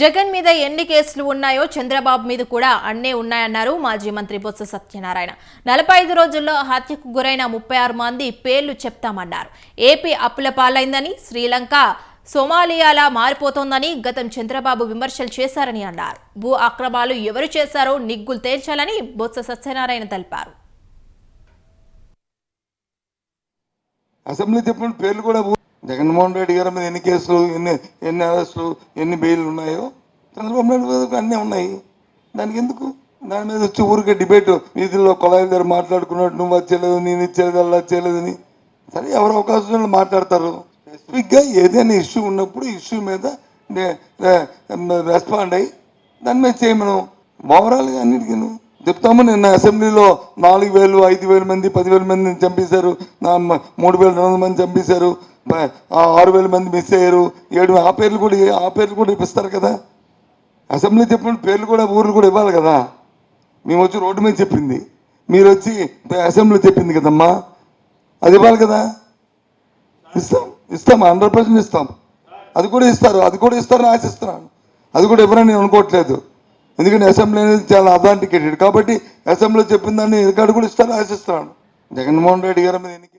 జగన్ మీద ఎన్ని కేసులు ఉన్నాయో చంద్రబాబు మీద కూడా అన్నే ఉన్నాయన్నారు మాజీ మంత్రి బొత్స సత్యనారాయణ. నలభై ఐదు రోజుల్లో హత్యకు గురైన ముప్పై ఆరు మంది పేర్లు చెప్తామన్నారు. ఏపీ అప్పుల పాలైందని శ్రీలంక సోమాలియాలా మారిపోతోందని గతం చంద్రబాబు విమర్శలు చేశారని అన్నారు. భూ అక్రమాలు ఎవరు చేశారో నిగ్గులు తేల్చాలని బొత్స సత్యనారాయణ తెలిపారు. అసెంబ్లీ చెప్పిన పేర్లు కూడా జగన్మోహన్ రెడ్డి గారి మీద ఎన్ని కేసులు ఎన్ని ఎన్ని అరెస్టులు ఎన్ని బెయిల్ ఉన్నాయో చంద్రబాబు నాయుడు మీద అన్నీ ఉన్నాయి. దానికి ఎందుకు? దాని మీద వచ్చి ఊరికే డిబేట్ వీధుల్లో కొలాయి దగ్గర మాట్లాడుకున్నట్టు నువ్వు అది చేయలేదు నేను ఇచ్చేది అలా చేయలేదని. సరే ఎవరు అవకాశం మాట్లాడతారు. స్పెసిఫిక్గా ఏదైనా ఇష్యూ ఉన్నప్పుడు ఇష్యూ మీద రెస్పాండ్ అయ్యి దాని మీద చేయమను. ఓవరాల్గా అన్నిటికీ చెప్తాము నిన్న అసెంబ్లీలో నాలుగు వేలు ఐదు వేల మంది పదివేల మందిని చంపేశారు. నా మూడు వేల రెండు వందల మంది చంపేశారు. ఆరు వేల మంది మిస్ అయ్యారు. ఏడు ఆ పేర్లు కూడా ఆ పేర్లు కూడా ఇప్పిస్తారు కదా. అసెంబ్లీ చెప్పిన పేర్లు కూడా ఊర్లు కూడా ఇవ్వాలి కదా. మేము వచ్చి రోడ్డు మీద చెప్పింది. మీరు వచ్చి అసెంబ్లీ చెప్పింది కదమ్మా. అది ఇవ్వాలి కదా. ఇస్తాం ఇస్తాం హండ్రెడ్ పర్సెంట్ ఇస్తాం. అది కూడా ఇస్తారు అది కూడా ఇస్తారని ఆశిస్తున్నాను. అది కూడా ఇవ్వరని నేను అనుకోవట్లేదు. ఎందుకంటే అసెంబ్లీ అనేది చాలా అథాంటికేటెడ్. కాబట్టి అసెంబ్లీ చెప్పిన దాన్ని రికార్డు కూడా ఇస్తారని ఆశిస్తున్నాను. జగన్మోహన్ రెడ్డి గారి మీద ఎన్నిక